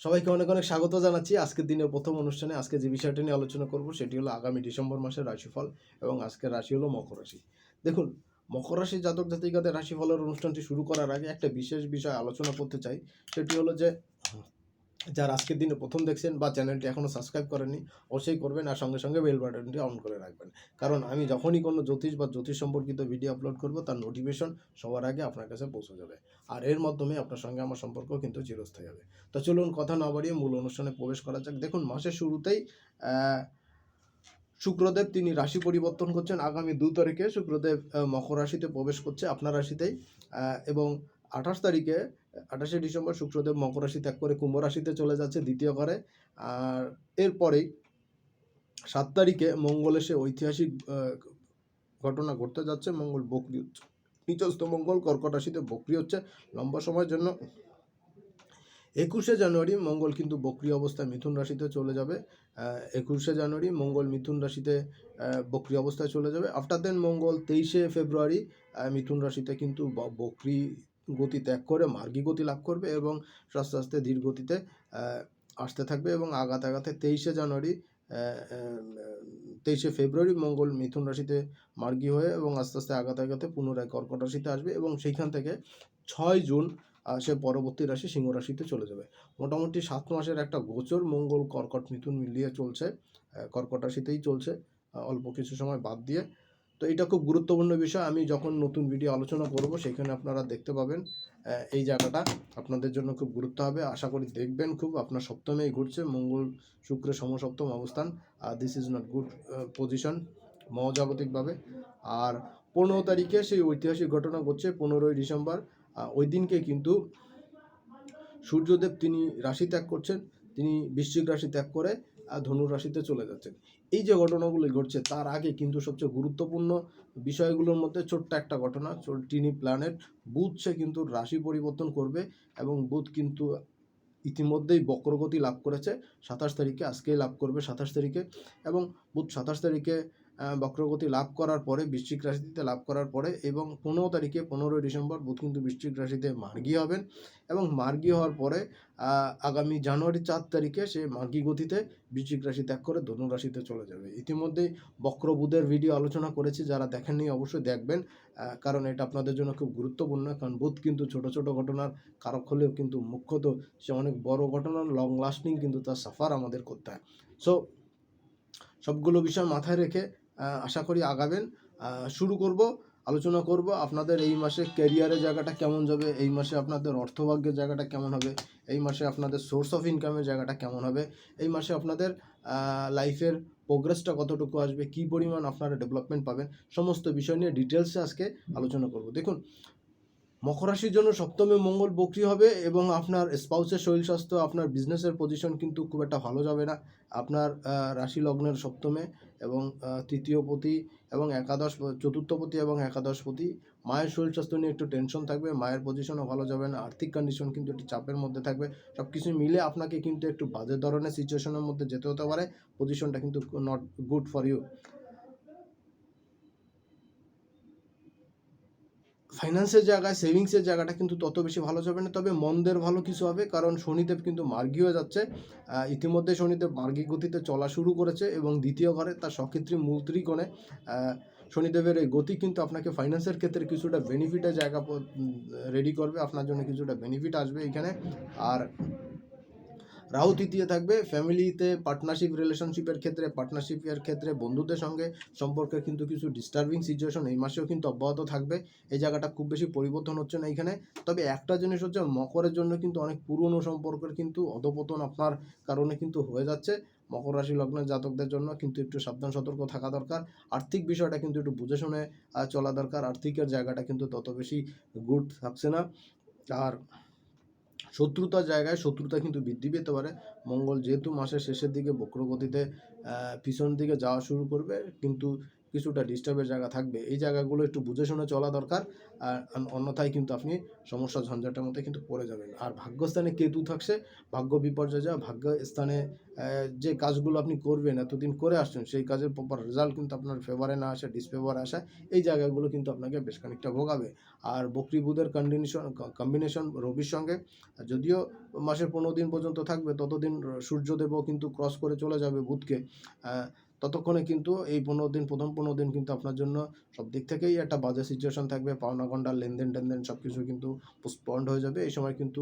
সবাইকে অনেক অনেক স্বাগত জানাচ্ছি। আজকের দিনের প্রথম অনুষ্ঠানে আজকে যে বিষয়টা নিয়ে আলোচনা করব সেটি হলো আগামী ডিসেম্বর মাসের রাশিফল এবং আজকের রাশি হলো মকর রাশি। দেখুন, মকর রাশি জাতক জাতিকাদের রাশিফলের অনুষ্ঠানটি শুরু করার আগে একটা বিশেষ বিষয় আলোচনা করতে চাই। সেটি হলো যে যারা আজকের দিনে প্রথম দেখছেন বা চ্যানেলটি এখনও সাবস্ক্রাইব করেননি, অবশ্যই করবেন আর সঙ্গে সঙ্গে বেল বাটনটি অন করে রাখবেন। কারণ আমি যখনই কোনো জ্যোতিষ বা জ্যোতিষ সম্পর্কিত ভিডিও আপলোড করব, তার নোটিফিকেশন সবার আগে আপনার কাছে পৌঁছে যাবে। আর এর মাধ্যমে আপনার সঙ্গে আমার সম্পর্ক কিন্তু চিরস্থায়ী হবে। তো চলুন কথা না বাড়িয়ে মূল অনুষ্ঠানে প্রবেশ করা যাক। দেখুন, মাসের শুরুতেই শুক্রদেব তিনি রাশি পরিবর্তন করছেন। আগামী দু তারিখে শুক্রদেব মকর রাশিতে প্রবেশ করছে আপনার রাশিতেই এবং আঠাশ তারিখে, আঠাশে ডিসেম্বর শুক্রদেব মকর রাশি ত্যাগ করে কুম্ভ রাশিতে চলে যাচ্ছে দ্বিতীয় ঘরে। আর এরপরেই সাত তারিখে মঙ্গল এসে ঐতিহাসিক ঘটনা ঘটতে যাচ্ছে, মঙ্গল বকরি হচ্ছে। নিচস্থ মঙ্গল কর্কট রাশিতে বকরি হচ্ছে। লম্বা সময়ের জন্য একুশে জানুয়ারি মঙ্গল কিন্তু বক্রি অবস্থায় মিথুন রাশিতে চলে যাবে। একুশে জানুয়ারি মঙ্গল মিথুন রাশিতে বক্রি অবস্থায় চলে যাবে। আফটার দেন মঙ্গল তেইশে ফেব্রুয়ারি মিথুন রাশিতে কিন্তু বক্রি গতি ত্যাগ করে, মার্গী গতি লাভ করবে এবং আস্তে আস্তে ধীর গতিতে আসতে থাকবে এবং আগাতে আগাতে তেইশে জানুয়ারি তেইশে ফেব্রুয়ারি মঙ্গল মিথুন রাশিতে মার্গী হয়ে এবং আস্তে আস্তে আগাতে আগাতে পুনরায় কর্কট রাশিতে আসবে এবং সেইখান থেকে ছয় জুন সে পরবর্তী রাশি সিংহ রাশিতে চলে যাবে। মোটামুটি সাত মাসের একটা গোচর মঙ্গল, কর্কট, মিথুন মিলিয়ে চলছে কর্কট রাশিতেই চলছে অল্প কিছু সময় বাদ দিয়ে তো এটা খুব গুরুত্বপূর্ণ বিষয়। আমি যখন নতুন ভিডিও আলোচনা করব, সেখানে আপনারা দেখতে পাবেন এই জায়গাটা আপনাদের জন্য খুব গুরুত্ব হবে। আশা করি দেখবেন খুব। আপনার সপ্তমেই ঘুরছে, মঙ্গল শুক্রের সমসপ্তম অবস্থান। আর this is not good position মহাজাগতিকভাবে। আর পনেরো তারিখে সেই ঐতিহাসিক ঘটনা ঘটছে, পনেরোই ডিসেম্বর। ওই দিনকে কিন্তু সূর্যদেব তিনি রাশি ত্যাগ করছেন। তিনি বৃশ্চিক রাশি ত্যাগ করে ধনু রাশিতে চলে যাচ্ছেন। এই যে ঘটনাগুলি ঘটছে, তার আগে কিন্তু সবচেয়ে গুরুত্বপূর্ণ বিষয়গুলোর মধ্যে ছোট্ট একটা ঘটনা টিনি প্ল্যানেট। বুধ, সে কিন্তু রাশি পরিবর্তন করবে এবং বুধ কিন্তু ইতিমধ্যেই বক্রগতি লাভ করেছে, সাতাশ তারিখে, আজকেই লাভ করবে সাতাশ তারিখে। এবং বুধ সাতাশ তারিখে বক্রগতি লাভ করার পরে, বৃশ্চিক রাশিতে লাভ করার পরে এবং পনেরো তারিখে, পনেরোই ডিসেম্বর বুধ কিন্তু বৃশ্চিক রাশিতে মার্গী হবেন এবং মার্গী হওয়ার পরে আগামী জানুয়ারি চার তারিখে সে মার্গী গতিতে বৃশ্চিক রাশি ত্যাগ করে ধনু রাশিতে চলে যাবে। ইতিমধ্যেই বক্র বুধের ভিডিও আলোচনা করেছি, যারা দেখেননি অবশ্যই দেখবেন কারণ এটা আপনাদের জন্য খুব গুরুত্বপূর্ণ, কারণ বুধ কিন্তু ছোট ছোট ঘটনার কারক হলেও কিন্তু মুখ্যত সে অনেক বড় ঘটনার লং লাস্টিং কিন্তু তার সাফার আমাদের করতে হয়। সো সবগুলো বিষয় মাথায় রেখে আশা করি আগাবেন। শুরু করব, আলোচনা করব আপনাদের এই মাসে ক্যারিয়ারের জায়গাটা কেমন যাবে, এই মাসে আপনাদের অর্থভাগ্যের জায়গাটা কেমন হবে, এই মাসে আপনাদের সোর্স অফ ইনকামের জায়গাটা কেমন হবে, এই মাসে আপনাদের লাইফের প্রোগ্রেসটা কতটুকু আসবে, কি পরিমাণ আপনারা ডেভেলপমেন্ট পাবেন, সমস্ত বিষয় নিয়ে ডিটেলসে আজকে আলোচনা করব। দেখুন মকর রাশির জন্য সপ্তমে মঙ্গল বক্রি হবে এবং আপনার স্পাউসের শরীর স্বাস্থ্য, আপনার বিজনেসের পজিশন কিন্তু খুব একটা ভালো যাবে না। আপনার রাশি লগ্নের সপ্তমে এবং তৃতীয় পতি এবং একাদশ, চতুর্থ পতি এবং একাদশ পতি। মায়ের শরীর স্বাস্থ্য নিয়ে একটু টেনশন থাকবে, মায়ের পজিশনও ভালো যাবে না, আর্থিক কন্ডিশন কিন্তু একটু চাপের মধ্যে থাকবে। সব কিছু মিলে আপনাকে কিন্তু একটু বাজে ধরনের সিচুয়েশনের মধ্যে যেতে হতে পারে। পজিশনটা কিন্তু নট গুড ফর ইউ ফাইন্যান্সের জায়গায় সেভিংসের জায়গাটা কিন্তু তত বেশি ভালো যাবে না। তবে মন্দের ভালো কিছু হবে, কারণ শনিদেব কিন্তু মার্গী হয়ে যাচ্ছে। ইতিমধ্যে শনিদেব মার্গি গতিতে চলা শুরু করেছে এবং দ্বিতীয় ঘরে তার সক্ষেত্রী মূল ত্রিকোণে। শনিদেবের এই গতি কিন্তু আপনাকে ফাইন্যান্সের ক্ষেত্রে কিছুটা বেনিফিটের জায়গা রেডি করবে। আপনার জন্য কিছুটা বেনিফিট আসবে এখানে। আর রাহু তৃতীয় থাকবে। ফ্যামিলিতে পার্টনারশিপ রিলেশনশিপের ক্ষেত্রে পার্টনারশিপের ক্ষেত্রে, বন্ধুদের সঙ্গে সম্পর্কে কিন্তু কিছু ডিস্টার্বিং সিচুয়েশন এই মাসেও কিন্তু অব্যাহত থাকবে। এই জায়গাটা খুব বেশি পরিবর্তন হচ্ছে না এখানে তবে একটা জিনিস হচ্ছে মকরের জন্য কিন্তু অনেক পুরনো সম্পর্কের কিন্তু অধপতন আপনার কারণে কিন্তু হয়ে যাচ্ছে। মকর রাশি লগ্নের জাতকদের জন্য কিন্তু একটু সাবধান, সতর্ক থাকা দরকার। আর্থিক বিষয়টা কিন্তু একটু বুঝে শুনে চলা দরকার। আর্থিকের জায়গাটা কিন্তু তত বেশি গুড থাকছে না। আর শত্রুতার জায়গায় শত্রুতা কিন্তু বৃদ্ধি পেতে পারে। মঙ্গল যেহেতু মাসের শেষের দিকে বক্রগতিতে পিছন দিকে যাওয়া শুরু করবে, কিন্তু কিছুটা ডিস্টার্বের জায়গা থাকবে। এই জায়গাগুলো একটু বুঝে শুনে চলা দরকার। আর অন্যথায় কিন্তু আপনি সমস্যা ঝঞ্ঝাটের মধ্যে কিন্তু পড়ে যাবেন। আর ভাগ্যস্থানে কেতু থাকছে, ভাগ্য বিপর্যয় যা ভাগ্য স্থানে যে কাজগুলো আপনি করবেন, এতদিন করে আসছেন, সেই কাজের প্রপার রেজাল্ট কিন্তু আপনার ফেভারে না আসে ডিসফেভারে আসে, এই জায়গাগুলো কিন্তু আপনাকে বেশ খানিকটা ভোগাবে। আর বকরি বুধের কন্ডিনেশন কম্বিনেশন রবির সঙ্গে, যদিও মাসের পনেরো দিন পর্যন্ত থাকবে, ততদিন সূর্যদেবও কিন্তু ক্রস করে চলে যাবে বুধকে। ততক্ষণে কিন্তু এই পনেরো দিন, প্রথম পনেরো দিন কিন্তু আপনার জন্য সব দিক থেকেই একটা বাজে সিচুয়েশন থাকবে। পাওনা গন্ডার, লেনদেন টেনদেন সব কিছু কিন্তু পোস্টপন্ড হয়ে যাবে। এই সময় কিন্তু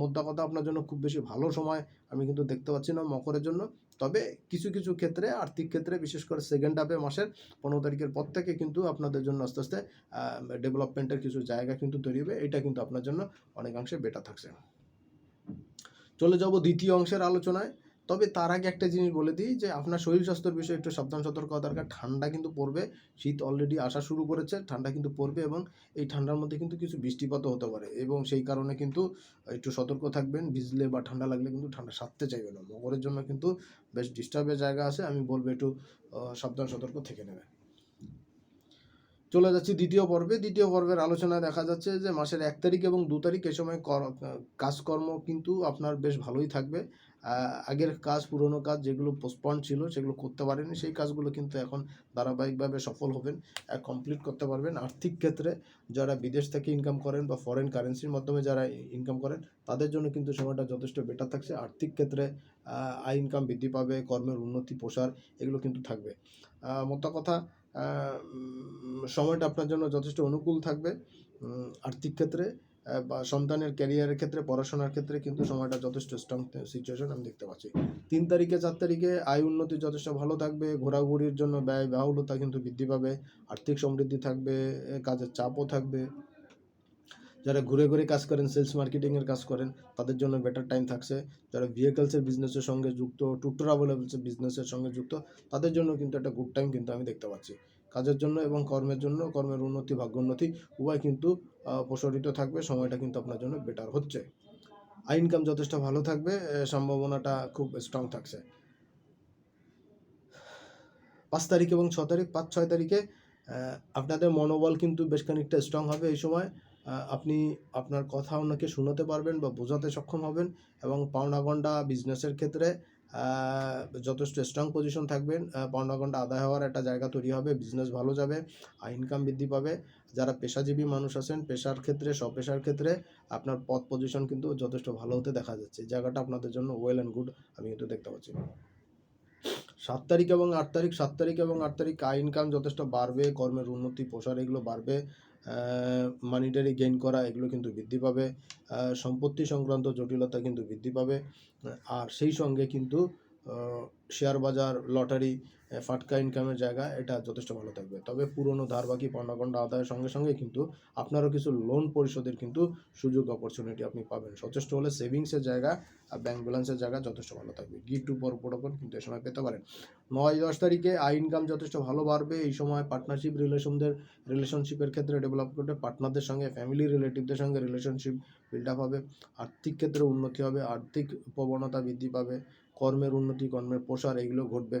মোদ্দা কথা আপনার জন্য খুব বেশি ভালো সময় আমি কিন্তু দেখতে পাচ্ছি না মকরের জন্য। তবে কিছু কিছু ক্ষেত্রে, আর্থিক ক্ষেত্রে, বিশেষ করে সেকেন্ড হাফে মাসের পনেরো তারিখের পর থেকে কিন্তু আপনাদের জন্য আস্তে আস্তে ডেভেলপমেন্টের কিছু জায়গা কিন্তু তৈরি হবে। এটা কিন্তু আপনার জন্য অনেকাংশে বেটার থাকছে। চলে যাব দ্বিতীয় অংশের আলোচনায়। তবে তার আগে একটা জিনিস বলে দিই যে আপনার শরীর স্বাস্থ্যের বিষয়ে একটু সাবধান, সতর্ক দরকার। ঠান্ডা কিন্তু পড়বে, শীত অলরেডি আসা শুরু করেছে, ঠান্ডা কিন্তু পড়বে এবং এই ঠান্ডার মধ্যে কিন্তু কিছু বৃষ্টিপাতও হতে পারে এবং সেই কারণে কিন্তু একটু সতর্ক থাকবেন, ভিজলে বা ঠান্ডা লাগলে কিন্তু ঠান্ডা সারতে চাইবে না। মগরের জন্য কিন্তু বেশ ডিস্টার্বের জায়গা আছে, আমি বলব একটু সাবধান, সতর্ক থেকে নেবে চলে যাচ্ছি দ্বিতীয় পর্বে। দ্বিতীয় পর্বের আলোচনায় দেখা যাচ্ছে যে মাসের এক তারিখ এবং দু তারিখ এ সময় কর- কাজকর্ম কিন্তু আপনার বেশ ভালোই থাকবে। আগের কাজ, পুরনো কাজ যেগুলো পোস্টপন্ড ছিল, সেগুলো করতে পারেনি সেই কাজগুলো কিন্তু এখন ধারাবাহিকভাবে সফল হবেন কমপ্লিট করতে পারবেন। আর্থিক ক্ষেত্রে যারা বিদেশ থেকে ইনকাম করেন বা ফরেন কারেন্সির মাধ্যমে যারা ইনকাম করেন, তাদের জন্য কিন্তু সময়টা যথেষ্ট বেটার থাকছে। আর্থিক ক্ষেত্রে আয় ইনকাম বৃদ্ধি পাবে, কর্মের উন্নতি, প্রসার এগুলো কিন্তু থাকবে। মোদ্দা কথা সময়টা আপনার জন্য যথেষ্ট অনুকূল থাকবে। আর্থিক ক্ষেত্রে বা সন্তানের ক্যারিয়ারের ক্ষেত্রে, পড়াশোনার ক্ষেত্রে কিন্তু সময়টা যথেষ্ট স্ট্রং সিচুয়েশন আমি দেখতে পাচ্ছি। তিন তারিখে, চার তারিখে আয় উন্নতি যথেষ্ট ভালো থাকবে, ঘোরাঘুরির জন্য ব্যয় বাহুলতা কিন্তু বৃদ্ধি পাবে, আর্থিক সমৃদ্ধি থাকবে কাজের চাপও থাকবে। যারা ঘুরে ঘুরে কাজ করেন সেলস মার্কেটিংয়ের কাজ করেন, তাদের জন্য বেটার টাইম থাকছে। যারা ভেহিকলসের বিজনেসের সঙ্গে যুক্ত, টু ট্রাভেলেবলসের বিজনেসের সঙ্গে যুক্ত, তাদের জন্য কিন্তু একটা গুড টাইম কিন্তু আমি দেখতে পাচ্ছি। কাজের জন্য এবং কর্মের জন্য, কর্মের উন্নতি ভাগ্যোন্নতি উভয় কিন্তু প্রসারিত থাকবে, সময়টা কিন্তু আপনার জন্য বেটার হচ্ছে। আই ইনকাম যথেষ্ট ভালো থাকবে সম্ভাবনাটা খুব স্ট্রং থাকছে। পাঁচ তারিখ এবং ছ তারিখ, পাঁচ, ছয় তারিখে আপনাদের মনোবল কিন্তু বেশ খানিকটা স্ট্রং হবে এই সময়। আপনি আপনার কথা অন্যকে শোনাতে পারবেন বা বোঝাতে সক্ষম হবেন এবং পাওনা পাওনাগন্ডা বিজনেসের ক্ষেত্রে যথেষ্ট স্ট্রং পজিশন থাকবেন। আহ, পাওনাগন্ডা আদায় হওয়ার একটা জায়গা তৈরি হবে বিজনেস ভালো যাবে আর ইনকাম বৃদ্ধি পাবে। যারা পেশাজীবী মানুষ আছেন পেশার ক্ষেত্রে স্বপেশার ক্ষেত্রে আপনার পথ পজিশন কিন্তু যথেষ্ট ভালো হতে দেখা যাচ্ছে। জায়গাটা আপনাদের জন্য ওয়েল অ্যান্ড গুড আমি কিন্তু দেখতে পাচ্ছি। সাত তারিখ এবং আট তারিখ সাত তারিখ এবং আট তারিখ আয় ইনকাম যথেষ্ট বাড়বে কর্মের উন্নতি প্রসার এগুলো বাড়বে। মানিটারি গেইন করা, এগুলো কিন্তু বৃদ্ধি পাবে। সম্পত্তি সংক্রান্ত জটিলতা কিন্তু বৃদ্ধি পাবে। আর সেই সঙ্গে কিন্তু শেয়ার বাজার, লটারি ফাটকা ইনকামের জায়গা, এটা যথেষ্ট ভালো থাকবে। তবে পুরনো ধার বাকি পাওনাগন্ডা আদায়ের সঙ্গে সঙ্গে কিন্তু আপনারও কিছু লোন পরিশোধের কিন্তু সুযোগ অপরচুনিটি আপনি পাবেন। সচেষ্ট হলে সেভিংসের জায়গা আর ব্যাংক ব্যালেন্সের জায়গা যথেষ্ট ভালো থাকবে। গিফট টু পর প্রোটোকল কিন্তু এ সময় পেতে পারেন। নয় দশ তারিখে আয় ইনকাম যথেষ্ট ভালো বাড়বে। এই সময় পার্টনারশিপ রিলেশনদের রিলেশনশিপের ক্ষেত্রে ডেভেলপ করবে পার্টনারদের সঙ্গে ফ্যামিলি রিলেটিভদের সঙ্গে রিলেশনশিপ বিল্ড আপ হবে। আর্থিক ক্ষেত্রে উন্নতি হবে। আর্থিক প্রবণতা বৃদ্ধি পাবে। কর্মের উন্নতি, কর্মের প্রসার, এগুলো ঘটবে।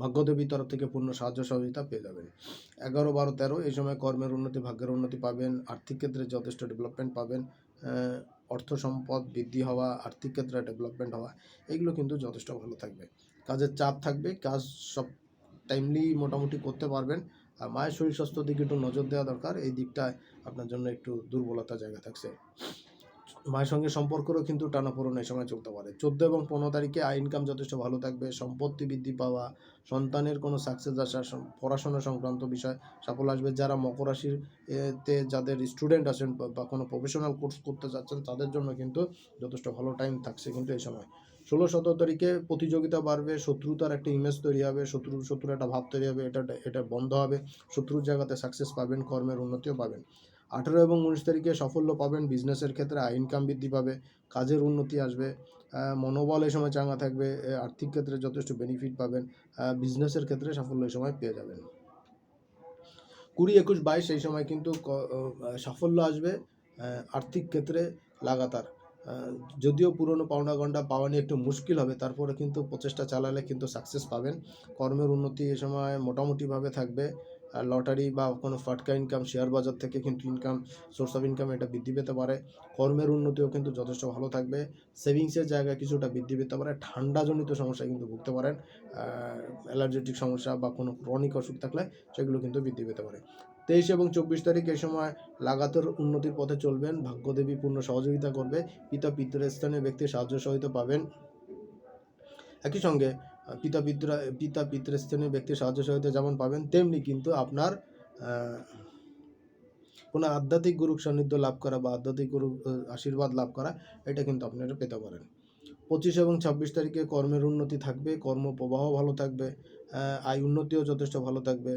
ভাগ্যদেবীর তরফ থেকে পূর্ণ সাহায্য সহযোগিতা পেয়ে যাবেন। এগারো, বারো, তেরো, এই সময় কর্মের উন্নতি, ভাগ্যের উন্নতি পাবেন, আর্থিক ক্ষেত্রে যথেষ্ট ডেভেলপমেন্ট পাবেন অর্থ সম্পদ বৃদ্ধি হওয়া, আর্থিক ক্ষেত্রে ডেভেলপমেন্ট হওয়া, এগুলো কিন্তু যথেষ্ট ভালো থাকবে। কাজের চাপ থাকবে, কাজ সব টাইমলি মোটামুটি করতে পারবেন, আর মায়ের শরীর স্বাস্থ্যের দিকে একটু নজর দেওয়া দরকার, এই দিকটায় আপনার জন্য একটু দুর্বলতা জায়গা থাকছে। মায়ের সঙ্গে সম্পর্করও কিন্তু টানাপোড়েন এই সময় চলতে পারে। চোদ্দ এবং পনেরো তারিখে আয় ইনকাম যথেষ্ট ভালো থাকবে, সম্পত্তি বৃদ্ধি পাওয়া, সন্তানের কোনো সাকসেস আসা পড়াশোনা সংক্রান্ত বিষয় সাফল্য আসবে। যারা মকর রাশির, এতে যাদের স্টুডেন্ট আছেন বা- বা কোনো প্রফেশনাল কোর্স করতে চাচ্ছেন তাদের জন্য কিন্তু যথেষ্ট ভালো টাইম থাকছে কিন্তু এই সময়। ষোলো সতেরো তারিখে প্রতিযোগিতা বাড়বে, শত্রুতার একটা ইমেজ তৈরি হবে, শত্রু, শত্রুর একটা ভাব তৈরি হবে, এটা এটা বন্ধ হবে। শত্রুর জায়গাতে সাকসেস পাবেন, কর্মের উন্নতিও পাবেন। আঠেরো এবং উনিশ তারিখে সাফল্য পাবেন। বিজনেসের ক্ষেত্রে ইনকাম বৃদ্ধি পাবে। কাজের উন্নতি আসবে। মনোবল এই সময় চাঙ্গা থাকবে। আর্থিক ক্ষেত্রে যথেষ্ট বেনিফিট পাবেন। বিজনেসের ক্ষেত্রে সাফল্য এই সময় পেয়ে যাবেন। কুড়ি, একুশ, বাইশ এই সময় কিন্তু সাফল্য আসবে। আর্থিক ক্ষেত্রে লাগাতার। যদিও পুরনো পাওনা গন্ডা পাওয়া নিয়ে একটু মুশকিল হবে, তারপরে কিন্তু প্রচেষ্টা চালালে কিন্তু সাকসেস পাবেন। কর্মের উন্নতি এ সময় মোটামুটিভাবে থাকবে। লটারি বা কোনো ফাটকা ইনকাম শেয়ার বাজার থেকে কিন্তু ইনকাম সোর্স অফ ইনকাম এটা বৃদ্ধি পেতে পারে। কর্মের উন্নতিও কিন্তু যথেষ্ট ভালো থাকবে। সেভিংসের জায়গায় কিছুটা বৃদ্ধি পেতে পারে। ঠান্ডাজনিত সমস্যায় কিন্তু ভুগতে পারেন। অ্যালার্জেটিক সমস্যা বা কোনো ক্রনিক অসুখ থাকলে সেগুলো কিন্তু বৃদ্ধি পেতে পারে। তেইশ এবং চব্বিশ তারিখ এই সময় লাগাতার উন্নতির পথে চলবেন। ভাগ্যদেবী পূর্ণ সহযোগিতা করবে। পিতা পিতৃস্থানীয় ব্যক্তির সাহায্য সহিত পাবেন। একই সঙ্গে পিতা পিতৃ, পিতা পিতৃস্থানীয় ব্যক্তির সাহায্য সহযোগিতা যেমন পাবেন, তেমনি কিন্তু আপনার কোনো আধ্যাত্মিক গুরুর সান্নিধ্য লাভ করা বা আধ্যাত্মিক গুরু আশীর্বাদ লাভ করা, এটা কিন্তু আপনারা পেতে পারেন। পঁচিশ এবং ছাব্বিশ তারিখে কর্মের উন্নতি থাকবে, কর্ম প্রবাহ ভালো থাকবে আয় উন্নতিও যথেষ্ট ভালো থাকবে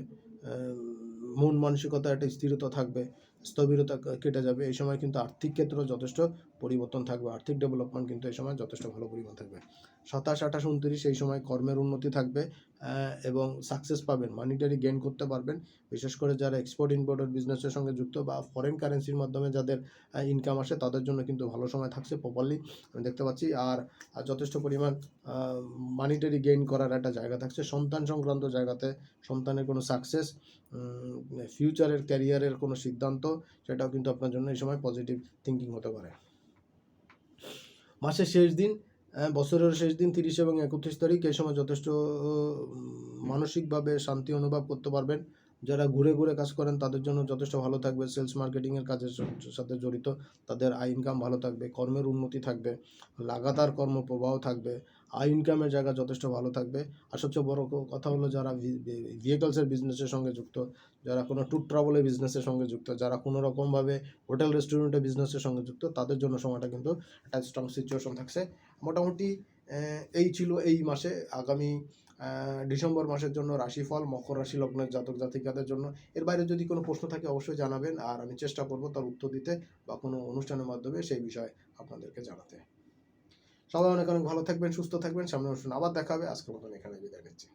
মন মানসিকতা একটা স্থিরতা থাকবে, স্থবিরতা কেটে যাবে, এই সময় কিন্তু আর্থিক ক্ষেত্রেও যথেষ্ট পরিবর্তন থাকবে, আর্থিক ডেভেলপমেন্ট কিন্তু এই সময় যথেষ্ট ভালো পরিমাণ থাকবে। সাতাশ, আঠাশ, উনত্রিশ এই সময় কর্মের উন্নতি থাকবে এবং সাকসেস পাবেন মানিটারি গেইন করতে পারবেন। বিশেষ করে যারা এক্সপোর্ট ইম্পোর্টের বিজনেসের সঙ্গে যুক্ত বা ফরেন কারেন্সির মাধ্যমে যাদের ইনকাম আসে, তাদের জন্য কিন্তু ভালো সময় থাকছে প্রপারলি আমি দেখতে পাচ্ছি। আর আর যথেষ্ট পরিমাণ মানিটারি গেইন করার একটা জায়গা থাকছে সন্তান সংক্রান্ত জায়গাতে। সন্তানের কোনো সাকসেস ফিউচারের ক্যারিয়ারের কোনো সিদ্ধান্ত, সেটাও কিন্তু আপনার জন্য এই সময় পজিটিভ থিঙ্কিং হতে পারে। মাসের শেষ দিন বছরের শেষ দিন তিরিশ এবং একত্রিশ তারিখ, এই সময় যথেষ্ট মানসিকভাবে শান্তি অনুভব করতে পারবেন। যারা ঘুরে ঘুরে কাজ করেন, তাদের জন্য যথেষ্ট ভালো থাকবে। সেলস মার্কেটিংয়ের কাজের সাথে জড়িত, তাদের আয় ইনকাম ভালো থাকবে, কর্মের উন্নতি থাকবে, লাগাতার কর্মপ্রবাহ থাকবে। আয় ইনকামের জায়গা যথেষ্ট ভালো থাকবে। আর সবচেয়ে বড় কথা হলো যারা ভেহিকলসের বিজনেসের সঙ্গে যুক্ত, যারা কোনো ট্যুর ট্রাভেলের বিজনেসের সঙ্গে যুক্ত, যারা কোনো রকমভাবে হোটেল রেস্টুরেন্টের বিজনেসের সঙ্গে যুক্ত, তাদের জন্য সময়টা কিন্তু একটা স্ট্রং সিচুয়েশন থাকছে। মোটামুটি এই ছিল এই মাসে। আগামী ডিসেম্বর মাসের জন্য রাশিফল, মকর রাশি, লগ্নের জাতক জাতিকাদের জন্য। এর বাইরে যদি কোনো প্রশ্ন থাকে অবশ্যই জানাবেন। আর আমি চেষ্টা করব তার উত্তর দিতে বা কোনো অনুষ্ঠানের মাধ্যমে সেই বিষয়ে আপনাদেরকে জানাতে। সবাই অনেক অনেক ভালো থাকবেন, সুস্থ থাকবেন। সামনে অনুষ্ঠান আবার দেখা হবে। আজকের মতন এখানে বিদায় নিচ্ছি।